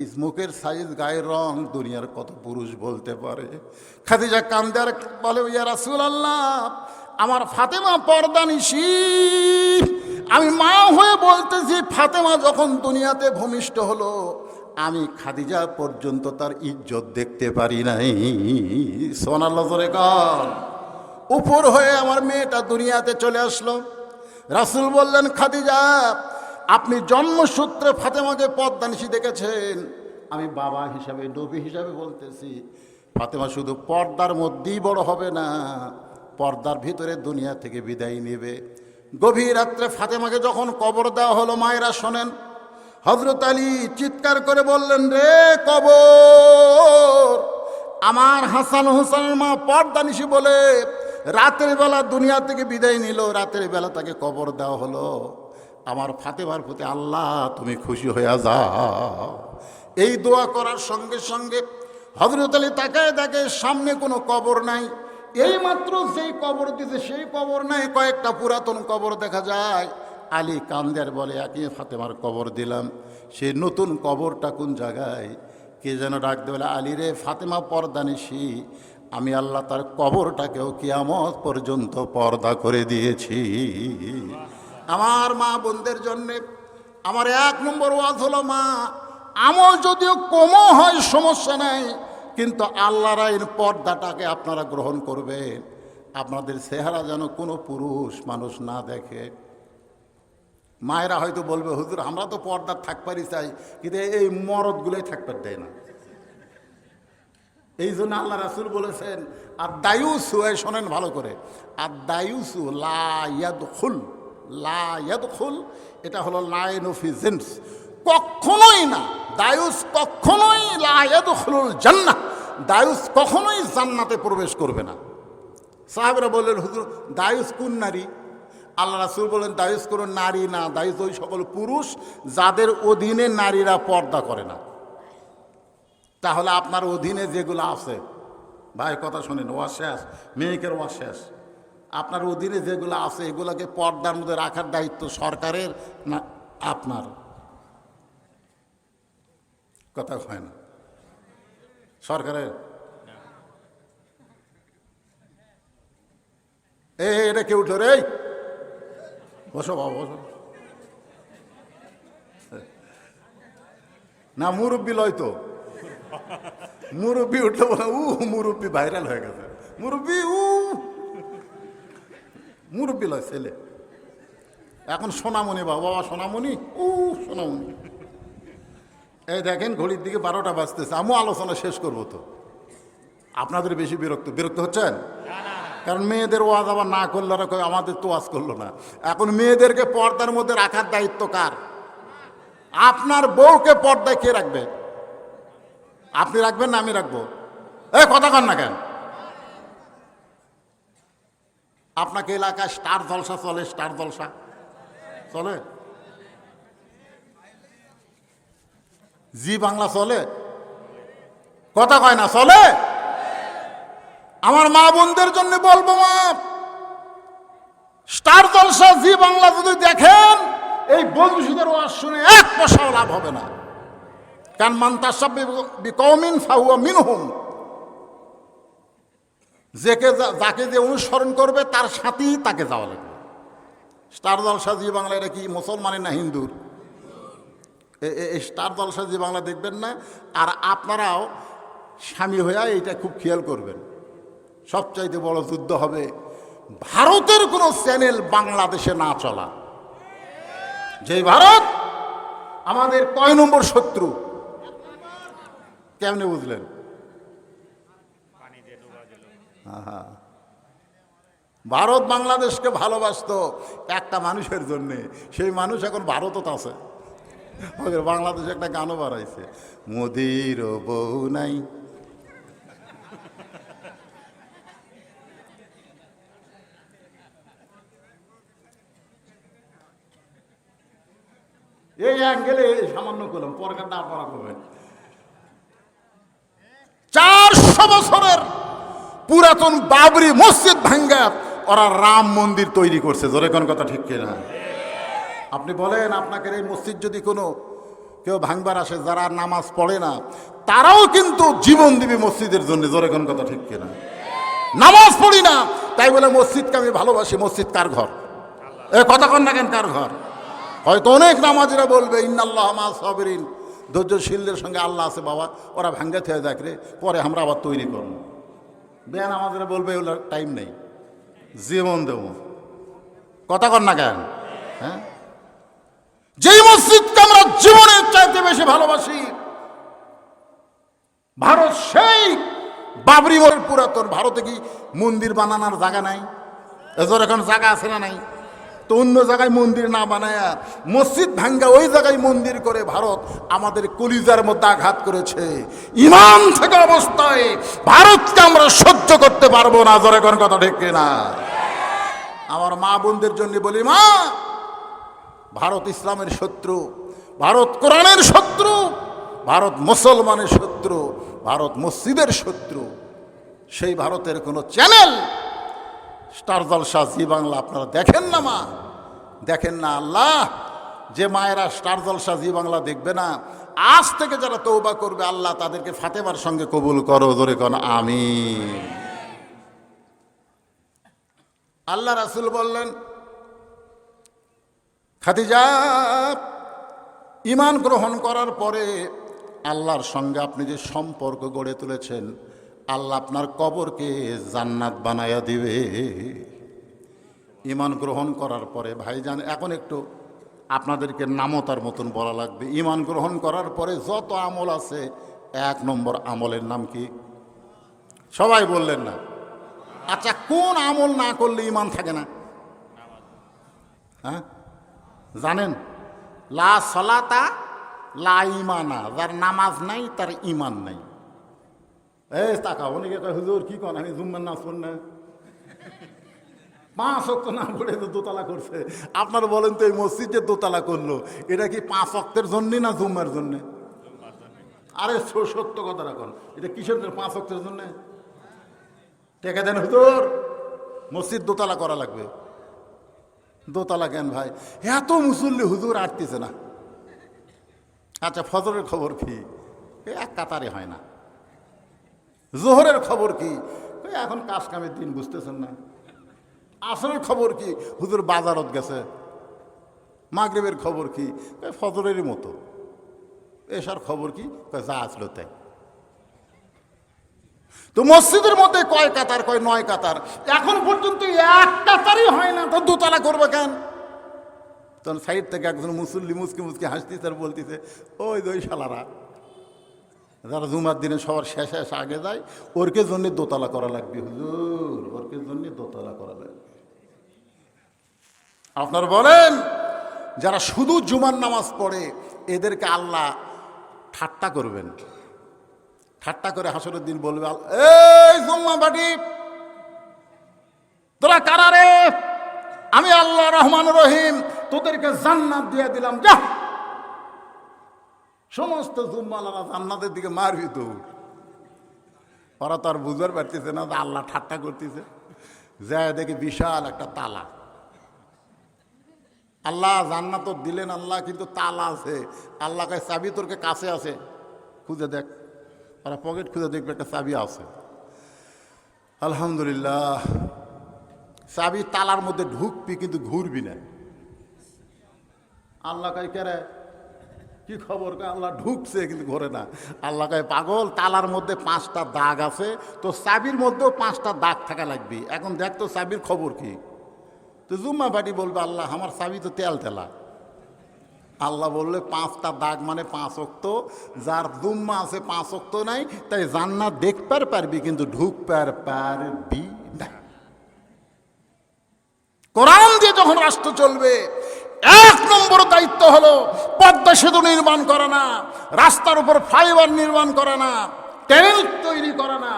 মুখের সাইজ গায়ের রং, দুনিয়ার কত পুরুষ বলতে পারে। খাদিজা কান্দার বলে রাসুল আল্লাহ আমার ফাতেমা পর্দা নিশি। আমি মা হয়ে বলতেছি, ফাতেমা যখন দুনিয়াতে ভূমিষ্ঠ হলো, আমি খাদিজা পর্যন্ত তার ইজ্জত দেখতে পারি নাই। সোনাল্লা জোরে কর উপর হয়ে আমার মেয়েটা দুনিয়াতে চলে আসলো। রাসুল বললেন, খাদিজা আপনি জন্মসূত্রে ফাতেমাকে পদ্মানিশি দেখেছেন, আমি বাবা হিসাবে, নবী হিসাবে বলতেছি, ফাতেমা শুধু পর্দার মধ্যেই বড় হবে না, পর্দার ভিতরে দুনিয়া থেকে বিদায় নেবে। গভীর রাত্রে ফাতেমাকে যখন কবর দেওয়া হলো, মায়েরা শোনেন হজরত আলী চিৎকার করে বললেন, রে কবর, আমার হাসান হোসেনের মা পর্দানিশি বলে রাতের বেলা দুনিয়া থেকে বিদায় নিল, রাতের বেলা তাকে কবর দেওয়া হলো। আমার ফাতেমার প্রতি, আল্লাহ তুমি খুশি হয়ে যাও। এই দোয়া করার সঙ্গে সঙ্গে হজরত আলী তাকায় দেখে সামনে কোনো কবর নাই। এই মাত্র যেই কবর দিছে সেই কবর নাই, কয়েকটা পুরাতন কবর দেখা যায়। আলী কান্দের বলে একই ফাতেমার কবর দিলাম। সেই নতুন কবরটা কোন জায়গায়? কে যেন ডাকতে বলে, আলী রে, ফাতেমা পর্দা নিশি। আমি আল্লাহ তার কবরটাকেও কিয়ামত পর্যন্ত পর্দা করে দিয়েছি। আমার মা বোনদের জন্যে। আমার এক নম্বর ওয়াজ হলো, মা, আমল যদিও কমও হয়, সমস্যা নাই, কিন্তু আল্লাহর আইন পর্দাটাকে আপনারা গ্রহণ করবেন। আপনাদের চেহারা যেন কোনো পুরুষ মানুষ না দেখে। মায়েরা হয়তো বলবে, হুজুর, আমরা তো পর্দার থাকপারই চাই, কিন্তু এই মরদগুলোই থাকবার দেয় না। এই জন্য আল্লাহ রাসুল বলেছেন, আর দায়ুসু শোনেন ভালো করে, আর দায়ুসু লায়াদ খুল লায়াদ এটা হলো লাইন অফ জেন্টস কখনোই না, দায়ুস কখনোই লায়াদ খুলুল জান্না দায়ুস কখনোই জান্নাতে প্রবেশ করবে না। সাহেবরা বললেন, হুজুর, দায়ুস কোন নারী? আল্লাহ রাসুল বলেন দায়ুস কোনো নারী না, দায়ুস ওই সকল পুরুষ যাদের অধীনে নারীরা পর্দা করে না। তাহলে আপনার অধীনে যেগুলো আছে, ভাই, কথা শোনেন ওয়া শেষ, মেয়েকের ওয়া শেষ। আপনার অধীনে যেগুলো আছে, এগুলোকে পর্দার মধ্যে রাখার দায়িত্ব সরকারের না আপনার? কথা হয় না। সরকারের? এ এটা কেউ উঠো রে? বসো বাবা, বসো। না, মুরব্বী লয় তো। মুরব্বী উঠলে বলে উ মুরব্বী ভাইরাল হয়ে গেছে। মুরব্বী উ মুরব্বী লয় ছেলে। এখন সোনামণি বাবা বাবা সোনামণি উ সোনামণি। এই দেখেন ঘড়ির দিকে বারোটা বাজতেছে, আমিও আলোচনা শেষ করব তো। আপনাদের বেশি বিরক্ত বিরক্ত হচ্ছেন? কারণ মেয়েদের ওয়াজ আবার না করলে না আমাদের তো ওয়াজ করল না। এখন মেয়েদেরকে পর্দার মধ্যে রাখার দায়িত্ব কার? আপনার বউকে পর্দায় কে রাখবে? আপনি রাখবেন না আমি রাখব? এ, কথা কন না কেন? আপনাকে এলাকায় স্টার জলসা চলে, স্টার জলসা। চলে? জি বাংলা চলে? কথা কয় না, চলে? আমার মা বোনদের জন্য বলব মা, স্টার জলসা জি বাংলা যদি দেখেন, এই বন্ধুসুদের ওয়াজ শুনে এক পয়সাও লাভ হবে না। কারণ মান্তাসব বিকৌমিন ফাহুয়া মিনহুম। যেকে যা- যাকে যে অনুসরণ করবে, তার সাথেই তাকে যাওয়া লাগবে। স্টার জলসা জি বাংলা এটা কি মুসলমানের না হিন্দুর এই স্টার জলসা জি বাংলা দেখবেন না? আর আপনারাও স্বামী হইয়া এইটা খুব খেয়াল করবেন। সবচাইতে বড় যুদ্ধ হবে ভারতের কোনো চ্যানেল বাংলাদেশে না চলা। যেই ভারত! আমাদের কয় নম্বর শত্রু? কেমনে বুঝলেন। ভারত বাংলাদেশকে ভালোবাসতো একটা মানুষের জন্যে। সেই মানুষ এখন ভারতত আছে। ওদের বাংলাদেশে একটা গানও বাড়াইছে। মোদির বউ নাই। এই অ্যাঙ্গেলে সামান্য করলাম পরকার না পড়া করবেন চারশো বছরের পুরাতন বাবরি মসজিদ ভাঙ্গা ওরা রাম মন্দির তৈরি করছে। জোরে কোন কথা ঠিক কিনা? আপনি বলেন, আপনাকে এই মসজিদ যদি কোনো কেউ ভাঙবার আসে, যারা নামাজ পড়ে না, তারাও কিন্তু জীবন দিবে মসজিদের জন্য। জোরে কোন কথা ঠিক কিনা? নামাজ পড়ি না, তাই বলে মসজিদকে আমি ভালোবাসি। মসজিদ কার ঘর? এ কন না কেন, কার ঘর? হয়তো অনেক নামাজিরা বলবে, ইন্নাল্লাহ মা সাবিরিন। ধৈর্যশীলদের সঙ্গে আল্লাহ আছে বাবা, ওরা ভাঙ্গা থেকে দেখ রে, পরে আমরা আবার তৈরি করব। বেয়ান আমাদের বলবে ওগুলো টাইম নেই। জীবন দেব। কথা কর না কেন? হ্যাঁ? যেই মসজিদকে আমরা জীবনের চাইতে বেশি ভালোবাসি, ভারত সেই বাবরি পুরাতন, ভারতে কি মন্দির বানানোর জায়গা নাই? এজোর এখন জায়গা আছে না নাই? তো অন্য জায়গায় মন্দির না বানায় মসজিদ ভাঙ্গা ওই জায়গায় মন্দির করে ভারত আমাদের কলিজার মধ্যে আঘাত করেছে। ইমান থেকে অবস্থায় ভারতকে আমরা সহ্য করতে পারব না, জোরে কোন কথা ঠিক না আমার মা বোনদের জন্য বলি, মা, ভারত ইসলামের শত্রু, ভারত কোরআনের শত্রু, ভারত মুসলমানের শত্রু, ভারত মসজিদের শত্রু, সেই ভারতের কোনো channel Star Jalsha Zee Bangla, আপনারা দেখেন না মা, দেখেন না আল্লাহ, যে মায়েরা স্টার জলসা জি বাংলা দেখবে না, আজ থেকে যারা তৌবা করবে, আল্লাহ তাদেরকে ফাতেমার সঙ্গে কবুল করো ধরে কন আমি আল্লাহ রাসুল বললেন, খাদিজা ইমান গ্রহণ করার পরে আল্লাহর সঙ্গে আপনি যে সম্পর্ক গড়ে তুলেছেন আল্লাহ আপনার কবরকে জান্নাত বানায়া দিবে। ইমান গ্রহণ করার পরে, ভাইজান, এখন একটু আপনাদেরকে নামতার মতন বলা লাগবে। ইমান গ্রহণ করার পরে যত আমল আছে, এক নম্বর আমলের নাম কি? সবাই বললেন না। আচ্ছা কোন আমল না করলে ইমান থাকে না? হ্যাঁ? জানেন? লা সলাতা, লা ইমানা যার নামাজ নাই, তার ইমান নাই। এই তাকা অনেকে কয়, হুজুর, কি কন? আমি কর না। পাঁচ অক্ত না পড়ে তো দোতলা করছে। আপনারা বলেন তো এই মসজিদ দোতলা করল। এটা কি পাঁচ অক্তের জন্যে না জুম্মার জন্যে? আরে সত্য কথা রাখুন। এটা কিসের জন্য পাঁচ অক্তের জন্যে? টেকা দেন হুজুর। মসজিদ দোতলা করা লাগবে। দোতলা কেন ভাই? এত মুসল্লি হুজুর আটতেছে না। আচ্ছা ফজরের খবর কি? এক কাতারে হয় না। জোহরের খবর কি? এখন কাজ কামের দিন, বুঝতেছেন না। আসরের খবর কি? হুজুর বাজারত গেছে। মাগরেবের খবর কি? এ ফজরেরই মতো। এসার খবর কি? যা আসলো তাই। তো মসজিদের মধ্যে কয় কাতার, কয় নয় কাতার? এখন পর্যন্ত এক কাতারই হয় না। তো দোতলা করবে কেন? তখন সাইড থেকে একজন মুসল্লি মুসকে মুসকে হাসতেছে আর বলতেছে, ওই ওই শালারা। যারা জুমার দিনে সবার শেষ শেষ আগে যায়, ওরকে জন্য দোতলা করা লাগবে, হুজুর, ওরকে জন্য দোতলা করা লাগবে। আপনার বলেন, যারা শুধু জুমার নামাজ পড়ে, এদেরকে আল্লাহ ঠাট্টা করবেন। ঠাট্টা করে হাসরের দিন বলবে এই জুম্মা বাটি, তোরা কারা রে? আমি আল্লাহ রহমান রহিম, তোদেরকে জান্নাত দিয়ে দিলাম, যা। সমস্ত জুম্মালারা জান্নাতের দিকে মারবি তো ওরা তো আর বুঝবার পারতেছে না যে আল্লাহ ঠাট্টা করতেছে। যায় দেখি বিশাল একটা তালা। আল্লাহ জান্নাত দিলেন আল্লাহ, কিন্তু তালা আছে। আল্লাহ কাছে চাবি তোরকে কাছে আছে? খুঁজে দেখ। ওরা পকেট খুঁজে দেখবে একটা চাবি আছে। আলহামদুলিল্লাহ। চাবি তালার মধ্যে ঢুকবি, কিন্তু ঘুরবি না। আল্লাহ কাই কেরে কি খবর? আল্লাহ ঢুকছে কিন্তু ঘরে না। আল্লাহ কায়, পাগল, তালার মধ্যে পাঁচটা দাগ আছে, তো চাবির মধ্যেও পাঁচটা দাগ থাকা লাগবে। এখন দেখ তো চাবির খবর কি? তো জুম্মা পাটি বলবে, আল্লাহ, আমার চাবি তো তেল তেলা। আল্লাহ বললে, পাঁচটা দাগ মানে পাঁচ অক্ত, যার জুম্মা আছে পাঁচ অক্ত নাই, তাই জান্নাত দেখবার পারবি, কিন্তু ঢুকবার পারবি না। কোরআন দিয়ে যখন রাষ্ট্র চলবে এক নম্বর দায়িত্ব হলো পদ্মা সেতু নির্মাণ করা না, রাস্তার উপর ফাইবার নির্মাণ করা না ট্রেন তৈরি করা না।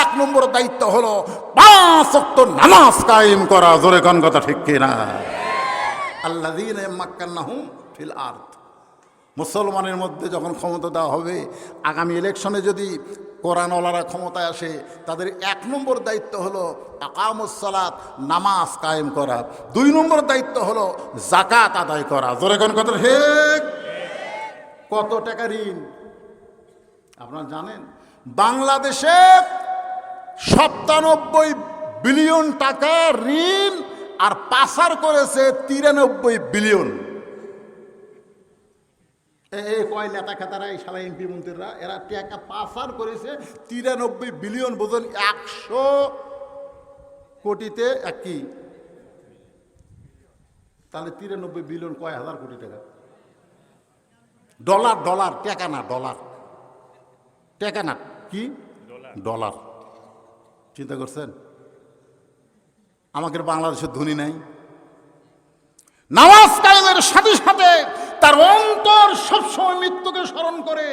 এক নম্বর দায়িত্ব হলো পাঁচ অক্ত নামাজ কায়েম করা, জোরে কোন কথা ঠিক কিনা? আল্লাহ দিন মাক্কান্নাহুম ফিল আর্থ মুসলমানের মধ্যে যখন ক্ষমতা দেওয়া হবে, আগামী ইলেকশনে যদি কোরআনওয়ালারা ক্ষমতায় আসে, তাদের এক নম্বর দায়িত্ব হলো আকামুসলাত নামাজ কায়েম করা। দুই নম্বর দায়িত্ব হলো জাকাত আদায় করা। জোরে কোন কথা? ঠিক। কত টাকা ঋণ? আপনারা জানেন, বাংলাদেশে সপ্তানব্বই বিলিয়ন টাকা ঋণ আর পাসার করেছে তিরানব্বই বিলিয়ন। এই কয় নেতা খেতারা এই সালা এমপি মন্ত্রীরা? এরা টাকা পাসার করেছে তিরানব্বই বিলিয়ন বোঝেন একশো কোটিতে এক কি? তাহলে তিরানব্বই বিলিয়ন কয় হাজার কোটি টাকা? ডলার ডলার, টাকা না, ডলার। টাকা না, কি? ডলার। চিন্তা করছেন? আমাদের বাংলাদেশের ধনী নাই। নামাজ কায়েমের সাথে সাথে তার অন্তর সবসময় মৃত্যুকে স্মরণ করে,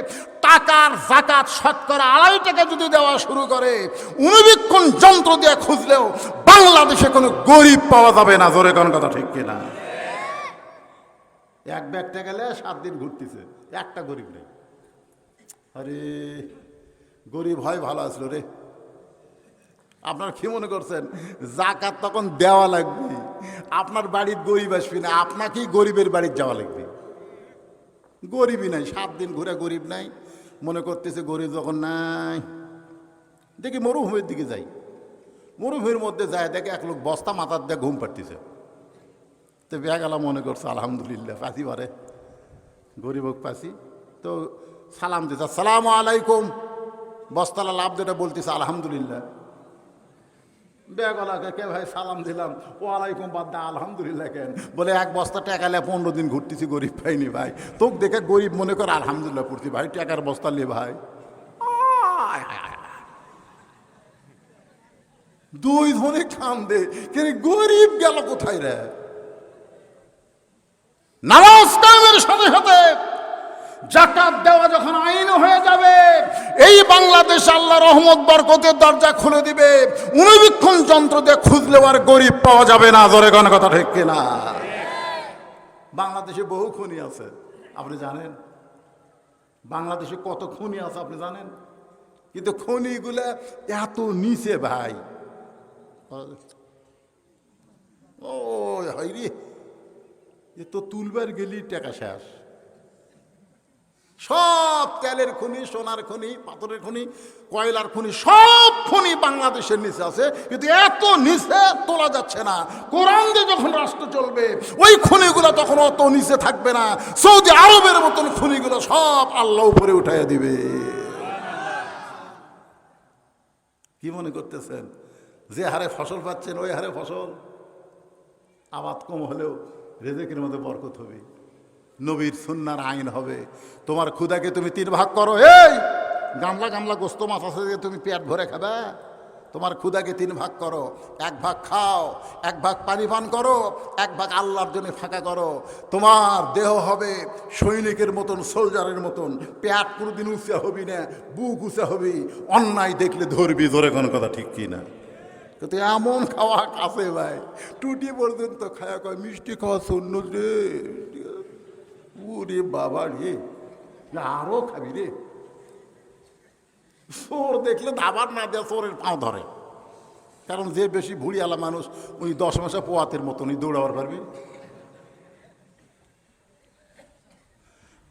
টাকার জাকাত, শতকরা আড়াই টাকা যদি দেওয়া শুরু করে অনুবীক্ষণ যন্ত্র দিয়ে খুঁজলেও বাংলাদেশে কোনো গরিব পাওয়া যাবে না, জোরে কোন কথা ঠিক কিনা? এক ব্যাগটা গেলে সাত দিন ঘুরতেছে, একটা গরিব নেই। আরে, গরিব হয় ভালো আসলো রে। আপনার কি মনে করছেন? জাকাত তখন দেওয়া লাগবে। আপনার বাড়ির গরিব আসবে না, আপনাকেই গরিবের বাড়ির যাওয়া লাগবে। গরিবই নাই, সাত দিন ঘুরে গরিব নাই, মনে করতেছে গরিব যখন নাই। দেখি মরুভূমির দিকে যাই। মরুভূমির মধ্যে যায়, দেখে এক লোক বস্তা মাথার দিয়ে ঘুম পাড়তেছে। তো বেয়া বেগালা মনে করছে, আলহামদুলিল্লাহ, পাসি বারে। গরিব হোক পাসি। তো সালাম দিতে সালাম আলাইকুম। বস্তালা লাভ যেটা বলতেছে, আলহামদুলিল্লাহ। বেগলাকে কে ভাই সালাম দিলাম? ওয়ালাইকুম বাদ্দা, আলহামদুলিল্লাহ কেন? বলে, এক বস্তা টাকালে পনেরো দিন ঘুরতেছি, গরিব পাইনি ভাই। তোকে দেখে গরিব মনে কর আলহামদুলিল্লাহ পড়ছি ভাই, টাকার বস্তা লে ভাই। দুই ধনে খান দে গরিব গেল কোথায় রে? নামাজ সাথে সাথে জাকাত দেওয়া যখন আইন হয়ে যাবে, এই বাংলাদেশ আল্লাহ রহমত, বরকতের দরজা খুলে দিবে। অনুবীক্ষণ যন্ত্র দিয়ে খুঁজলেও আর গরিব পাওয়া যাবে না ধরে কোন কথা ঠিক কিনা? বাংলাদেশে বহু খনি আছে, আপনি জানেন? বাংলাদেশে কত খনি আছে, আপনি জানেন? কিন্তু খনিগুলা এত নিচে ভাই। ও হাই রে এ তো তুলবার গেলি টাকা শেষ। সব তেলের খনি, সোনার খনি, পাথরের খনি, কয়লার খনি, সব খনি বাংলাদেশের নিচে আছে। কিন্তু এত নিচে তোলা যাচ্ছে না। কোরআন দিয়ে যখন রাষ্ট্র চলবে, ওই খনিগুলো তখন অত নিচে থাকবে না। সৌদি আরবের মতন খনিগুলো সব আল্লাহ উপরে উঠাইয়া দিবে। কি মনে করতেছেন? যে হারে ফসল পাচ্ছেন, ওই হারে ফসল। আবাদ কম হলেও রেজেকের মধ্যে বরকত হবে। নবীর সুন্নার আইন হবে। তোমার ক্ষুদাকে তুমি তিন ভাগ করো, এই গামলা গামলা গোস্ত মাছ আছে যে তুমি পেট ভরে খাবে। তোমার ক্ষুদাকে তিন ভাগ করো, এক ভাগ খাও, এক ভাগ পানি পান করো, এক ভাগ আল্লাহর জন্য ফাঁকা করো। তোমার দেহ হবে সৈনিকের মতন, সোলজারের মতন। পেট কোনোদিন উঁচা হবি না, বুক উঁচা হবি। অন্যায় দেখলে ধরবি, ধরে কোনো কথা ঠিক কি না? কিন্তু এমন খাওয়া কাছে ভাই, টুটি পর্যন্ত খাওয়া কয়, মিষ্টি খাওয়া শূন্য রে। ওরে বাবা রে। আরও খাবি রে। সোর দেখলে দাবার না দেয় সোরের পাও ধরে। কারণ যে বেশি ভুড়িয়ালা মানুষ, উনি দশ মাসে পোয়াতের মতো, উনি দৌড়াবার পারবি।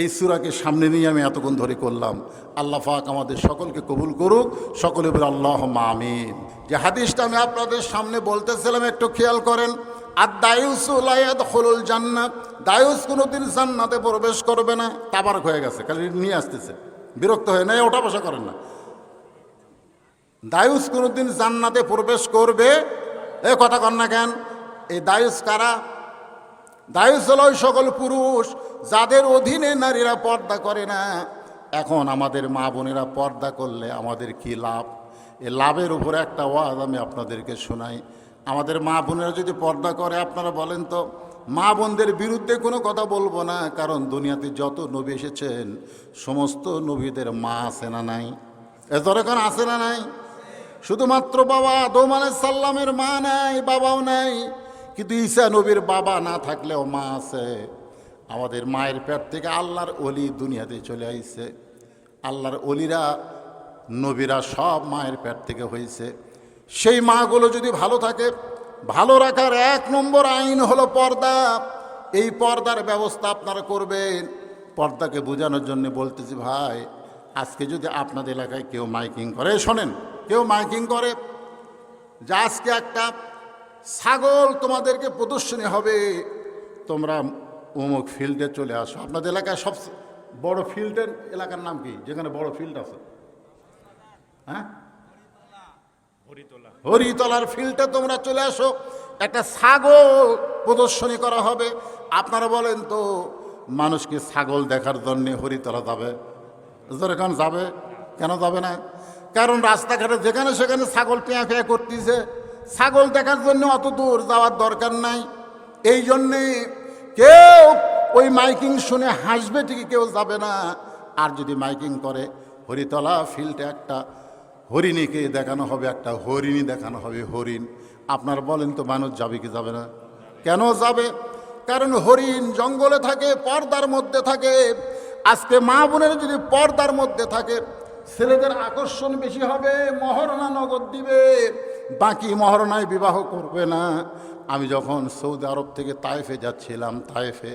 এই সুরাকে সামনে নিয়ে আমি এতক্ষণ ধরে করলাম। আল্লাহ পাক আমাদের সকলকে কবুল করুক। সকলে বলে আল্লাহ মামিন যে হাদিসটা আমি আপনাদের সামনে বলতেছিলাম, একটু খেয়াল করেন। আর দায়ুসুলায়াদ হলুল জান্নাত। দায়ুস কোনোদিন জান্নাতে প্রবেশ করবে না। তাবারক হয়ে গেছে, খালি নিয়ে আসতেছে। বিরক্ত হয়ে না ওটা বসা করেন না। দায়ুস কোনোদিন জান্নাতে প্রবেশ করবে? এ কথা কর না কেন? এই দায়ুস কারা? দায়ুস হল সকল পুরুষ যাদের অধীনে নারীরা পর্দা করে না, এখন আমাদের মা বোনেরা পর্দা করলে আমাদের কি লাভ? এ লাভের উপরে একটা ওয়াজ আমি আপনাদেরকে শোনাই। আমাদের মা বোনেরা যদি পর্দা করে, আপনারা বলেন তো, মা বোনদের বিরুদ্ধে কোনো কথা বলব না, কারণ দুনিয়াতে যত নবী এসেছেন, সমস্ত নবীদের মা আছে না নাই? এ দরকার আছে না নাই? শুধুমাত্র বাবা দৌমান সাল্লামের মা নাই, বাবাও নাই, কিন্তু ঈসা নবীর বাবা না থাকলেও মা আছে। আমাদের মায়ের পেট থেকে আল্লাহর অলি দুনিয়াতে চলে আইছে। আল্লাহর অলিরা নবীরা সব মায়ের পেট থেকে হয়েছে সেই মাগুলো যদি ভালো থাকে, ভালো রাখার এক নম্বর আইন হলো পর্দা। এই পর্দার ব্যবস্থা আপনারা করবেন। পর্দাকে বোঝানোর জন্য বলতেছি, ভাই, আজকে যদি আপনাদের এলাকায় কেউ মাইকিং করে শোনেন, কেউ মাইকিং করে, যে আজকে একটা ছাগল তোমাদেরকে প্রদর্শনী হবে, তোমরা অমুক ফিল্ডে চলে আসো। আপনাদের এলাকায় সব বড় ফিল্ডের এলাকার নাম কি? যেখানে বড় ফিল্ড আছে। হ্যাঁ? হরিতলার ফিল্ডে তোমরা চলে আসো। একটা ছাগল প্রদর্শনী করা হবে। আপনারা বলেন তো মানুষকে ছাগল দেখার জন্য হরিতলা যাবে? যেখান যাবে? কেন যাবে না? কারণ রাস্তাঘাটে যেখানে সেখানে ছাগল পেঁয়া পেঁয়া করতেছে। ছাগল দেখার জন্য অত দূর যাওয়ার দরকার নাই। এই জন্যে কেউ ওই মাইকিং শুনে হাসবে ঠিকই, কেউ যাবে না। আর যদি মাইকিং করে, হরিতলা ফিল্ডে একটা হরিণীকে দেখানো হবে, একটা হরিণী দেখানো হবে, হরিণ। আপনার বলেন তো, মানুষ যাবে কি যাবে না? কেন যাবে? কারণ হরিণ জঙ্গলে থাকে, পর্দার মধ্যে থাকে। আজকে মা বোনের যদি পর্দার মধ্যে থাকে, ছেলেদের আকর্ষণ বেশি হবে, মহরণা নগদ দিবে। বাকি মহরণায় বিবাহ করবে না। আমি যখন সৌদি আরব থেকে তায়েফে যাচ্ছিলাম তায়েফে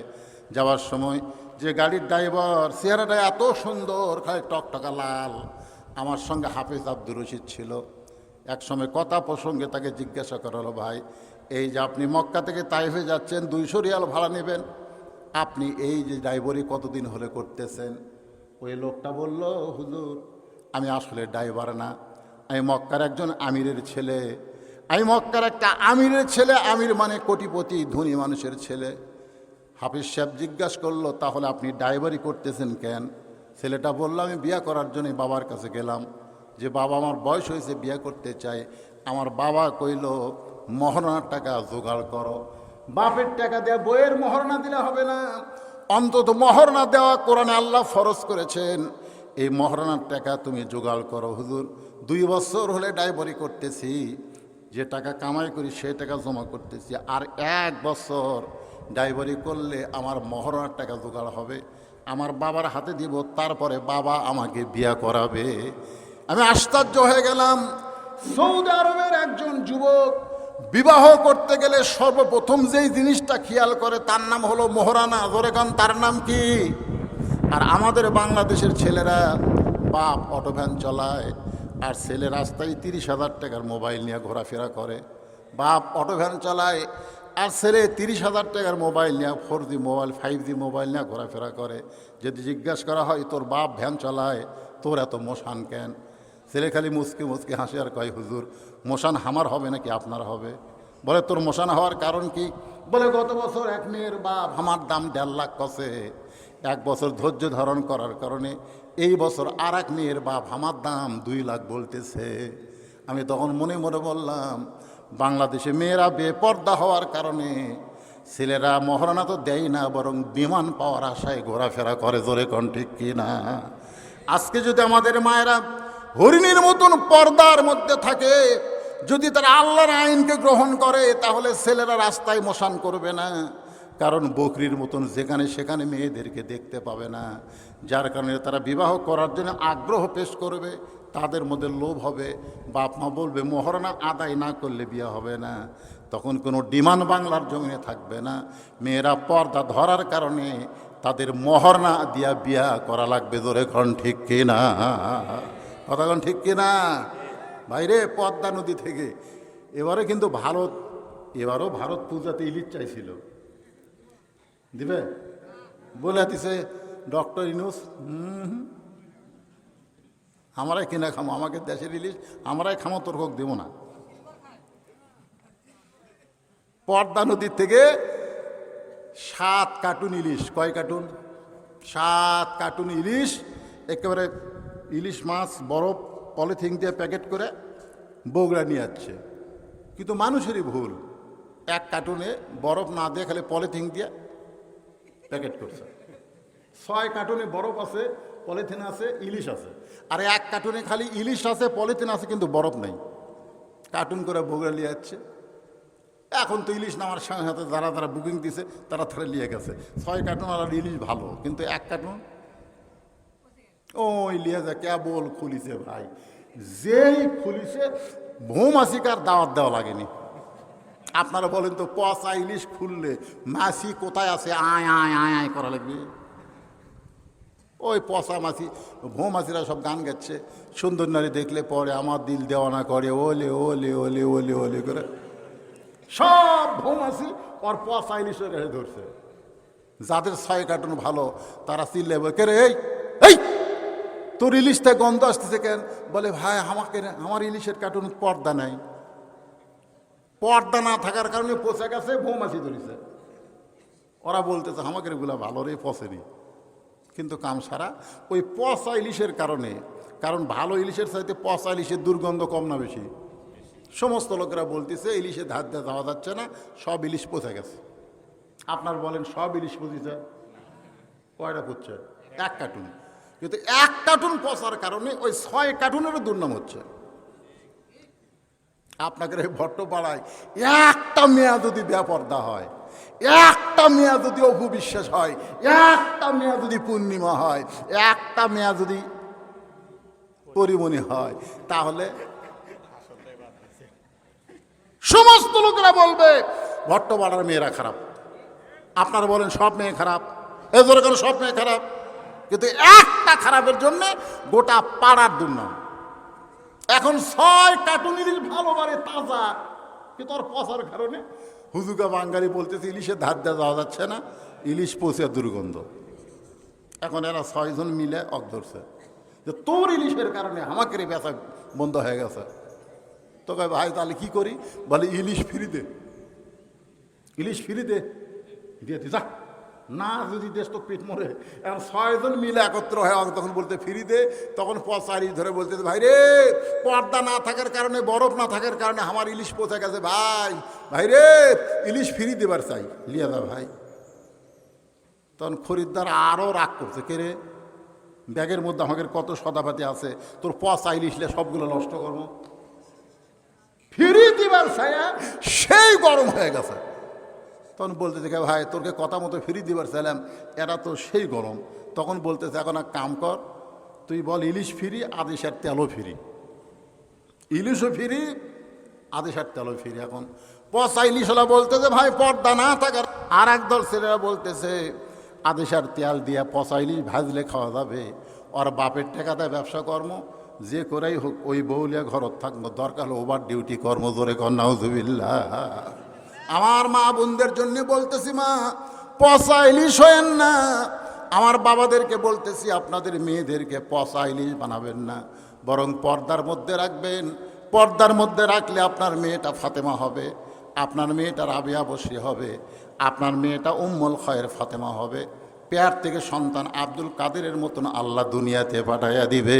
যাওয়ার সময় যে গাড়ির ড্রাইভার, চেহারাটা এত সুন্দর, খালি টকটকা লাল। আমার সঙ্গে হাফিজ আব্দুর রশিদ ছিল। এক সময় কথা প্রসঙ্গে তাকে জিজ্ঞাসা করা হলো, ভাই, এই যে আপনি মক্কা থেকে তাইফে যাচ্ছেন, দুইশো রিয়াল ভাড়া নেবেন। আপনি এই যে ড্রাইভারি কতদিন হলে করতেছেন? ওই লোকটা বলল, হুজুর, আমি আসলে ড্রাইভার না। আমি মক্কার একজন আমিরের ছেলে। আমি মক্কার একটা আমিরের ছেলে, আমির মানে কোটিপতি, ধনী মানুষের ছেলে। হাফিজ সাহেব জিজ্ঞাসা করল, তাহলে আপনি ড্রাইভারি করতেছেন কেন? ছেলেটা বলল, আমি বিয়ে করার জন্য বাবার কাছে গেলাম। যে বাবা আমার বয়স হয়েছে, বিয়ে করতে চাই আমার বাবা কইল, মহরণার টাকা জোগাড় করো। বাপের টাকা দেওয়া বইয়ের মহরণা দিলে হবে না। অন্তত মহরণা দেওয়া কোরআনে আল্লাহ ফরজ করেছেন। এই মহরণার টাকা তুমি জোগাড় করো, হুজুর। দুই বছর হলে ড্রাইভারি করতেছি। যে টাকা কামাই করি, সেই টাকা জমা করতেছি। আর এক বছর ড্রাইভারি করলে আমার মহরণার টাকা জোগাড় হবে, আমার বাবার হাতে দিব, তারপরে বাবা আমাকে বিয়া করাবে। আমি আশ্চর্য হয়ে গেলাম, সৌদি আরবের একজন যুবক বিবাহ করতে গেলে সর্বপ্রথম যেই জিনিসটা খেয়াল করে, তার নাম হলো মোহরানা। জোরেগান তার নাম কি? আর আমাদের বাংলাদেশের ছেলেরা বাপ অটো ভ্যান চলায় আর ছেলে রাস্তায় তিরিশ হাজার টাকার মোবাইল নিয়ে ঘোরাফেরা করে। বাপ অটো ভ্যান চালায় আর ছেলে তিরিশ হাজার টাকার মোবাইল নিয়ে four G mobile five G mobile নিয়ে ঘোরাফেরা করে। যদি জিজ্ঞাসা করা হয়, তোর বাপ ভ্যান চালায়? তোর এত মশান কেন? ছেলে খালি মুসকে মুসকে হাসি আর কয়, হুজুর, মশান হামার হবে নাকি আপনার হবে? বলে, তোর মশান হওয়ার কারণ কি? বলে, গত বছর এক মেয়ের বাপ আমার দাম দেড় লাখ কষে। এক বছর ধৈর্য ধারণ করার কারণে এই বছর আর এক মেয়ের বাপ আমার দাম দুই লাখ বলতেছে। আমি তখন মনে মনে বললাম, বাংলাদেশে মেয়েরা বেপর্দা হওয়ার কারণে ছেলেরা মহারণা তো দেয় না, বরং বিমান পাওয়ার আশায় ঘোরাফেরা করে। জোরে কন, ঠিক কিনা আজকে যদি আমাদের মায়েরা হরিণীর মতন পর্দার মধ্যে থাকে যদি তারা আল্লাহর আইনকে গ্রহণ করে, তাহলে ছেলেরা রাস্তায় মশান করবে না। কারণ বকরির মতন যেখানে সেখানে মেয়েদেরকে দেখতে পাবে না। যার কারণে তারা বিবাহ করার জন্য আগ্রহ পেশ করবে, তাদের মধ্যে লোভ হবে। বাপ মা বলবে, মহারণা আদায় না করলে বিয়ে হবে না। তখন কোনো ডিমান্ড বাংলার জমিনে থাকবে না। মেয়েরা পর্দা ধরার কারণে তাদের মহরণা দিয়া বিয়া করা লাগবে। ধরে খন ঠিক কিনা? কথাক্ষণ ঠিক কিনা? বাইরে পদ্মা নদী থেকে। এবারে কিন্তু ভারত, এবারও ভারত পূজাতে ইলিশ চাইছিল। দিবে? বলে দিছে, ডক্টর ইনুস আমরাই কিনা খামো, আমাকে দেশের ইলিশ, আমরাই খামো, তোর হোক দেবো না। পদ্মা নদীর থেকে সাত কার্টুন ইলিশ, কয় কার্টুন? সাত কার্টুন ইলিশ, একেবারে ইলিশ মাছ, বরফ পলিথিন দিয়ে প্যাকেট করে বগুড়া নিয়ে যাচ্ছে। কিন্তু মানুষেরই ভুল। এক কার্টুনে বরফ না দিয়ে খালি পলিথিন দিয়ে প্যাকেট করছে। ছয় কার্টুনে বরফ আছে, পলিথিন আছে, ইলিশ আছে। আর এক কার্টুনে খালি ইলিশ আছে, পলিথিন আছে, কিন্তু বরফ নেই। কার্টুন করে বগুড়া নিয়ে যাচ্ছে। এখন তো ইলিশ নামার সাথে যারা যারা বুকিং দিছে, তারা তারা নিয়ে গেছে। ছয় কার্টুন আর ইলিশ ভালো, কিন্তু এক কার্টুন ওই লিয়ে যা কেবল খুলিছে ভাই। যেই খুলিছে ভৌমাসিকার দাওয়াত দেওয়া লাগেনি। আপনারা বলেন তো, পচা ইলিশ খুললে মাসি কোথায় আছে? আয় আয় আয় আয় করা লাগবে। ওই পচা মাছি ভৌমাছিরা সব গান গাচ্ছে। সুন্দর নারী দেখলে পরে আমার দিল দেওয়ানা করে, ওলে ওলে ওলে ওলে ওলে করে। সব ভৌমাছি ওর পচা ইলিশের ধরছে। যাদের ছয় কার্টুন ভালো, তারা চিল্লে কে রে এই! তোর ইলিশটা গন্ধ আসতেছে কেন? বলে, ভাই, আমাকে আমার ইলিশের কার্টুন পর্দা নাই। পর্দা না থাকার কারণে পচে গেছে বৌমাছি ধরেছে। ওরা বলতেছে, আমাকে এগুলা ভালো রে, পচেনি। কিন্তু কাম সারা ওই পচা ইলিশের কারণে, কারণ ভালো ইলিশের চাইতে পচা ইলিশের দুর্গন্ধ কম না বেশি। সমস্ত লোকেরা বলতেছে, ইলিশে ধার দিয়ে যাওয়া যাচ্ছে না, সব ইলিশ পচে গেছে। আপনার বলেন, সব ইলিশ পচিছে? কয়টা পড়ছে এক কার্টুন কিন্তু এক কার্টুন পচার কারণে ওই ছয় কার্টুনেরও দুর্নাম হচ্ছে। আপনাকে এই ভট্টপাড়ায় একটা মেয়া যদি বেপর্দা হয়, একটা মেয়া যদি অপবিশ্বাস হয়, একটা মেয়া যদি পূর্ণিমা হয়, একটা মেয়া যদি পরিমণি হয়, তাহলে সমস্ত লোকেরা বলবে ভট্টপাড়ার মেয়েরা খারাপ। আপনারা বলেন সব মেয়ে খারাপ। এ ধরে কেন সব মেয়ে খারাপ? কিন্তু একটা খারাপের জন্য গোটা পাড়ার দুর্নাম এখন ছয় কার্টুন ইলিশ ভালো তাজা, কিন্তু ওর পচার কারণে হুজুকা বাঙ্গালি বলতেছে, ইলিশের ধার দেওয়া যাওয়া যাচ্ছে না, ইলিশ পচে দুর্গন্ধ। এখন এরা ছয়জন মিলে অক ধরছে। যে তোর ইলিশের কারণে আমাকে রে বেচা বন্ধ হয়ে গেছে। তো ভাই, তাহলে কি করি? বলে, ইলিশ ফ্রি দে ইলিশ ফ্রি দে দিয়ে দি যা। না, যদি দেশ তো পেট মরে, এখন ছয়জন মিলে একত্র হয় তখন বলতে ফিরি দে, তখন পচারি ধরে বলতে ভাই রে পর্দা না থাকার কারণে, বরফ না থাকার কারণে আমার ইলিশ পচে গেছে, ভাই। ভাই রে ইলিশ ফিরি দেবার চাই। লিয়া দা, ভাই। তখন খরিদ্দার আরও রাগ করছে, কে রে? ব্যাগের মধ্যে আমাদের কত সদাপাতি আছে, তোর পচা ইলিশলে সবগুলো নষ্ট করব? ফিরি দিবার ছায়া, সেই গরম হয়ে গেছে। তখন বলতেছে কে, ভাই, তোরকে কথা মতো ফিরি দিবার চাইলাম এটা তো সেই গরম। তখন বলতেছে, এখন এক কাম কর, তুই বল ইলিশ ফিরি আদেশের তেলও ফিরি। ইলিশও ফিরি আদেশের তেলও ফিরি এখন। পচা ইলিশলা বলতেছে, ভাই, পর্দা না থাকার আর একদল ছেলেরা বলতেছে আদেশের তেল দিয়ে পচা ইলিশ ভাজলে খাওয়া যাবে। ওর বাপের টাকাতে ব্যবসা কর্ম, যে করেই হোক, ওই বউলিয়া ঘরত থাকব, দরকার ওভার ডিউটি কর্ম, জোরে কন্যাউজুবিল্লা আমার মা বোনদের জন্য বলতেছি, মা পচা ইলিশ হয়েন না। আমার বাবাদেরকে বলতেছি, আপনাদের মেয়েদেরকে পচা ইলিশ বানাবেন না, বরং পর্দার মধ্যে রাখবেন। পর্দার মধ্যে রাখলে আপনার মেয়েটা ফাতেমা হবে, আপনার মেয়েটা রাবিয়া বসি হবে, আপনার মেয়েটা উম্মল খয়ের ফাতেমা হবে। পেয়ার থেকে সন্তান আব্দুল কাদেরের মতন আল্লাহ দুনিয়াতে পাঠাইয়া দিবে।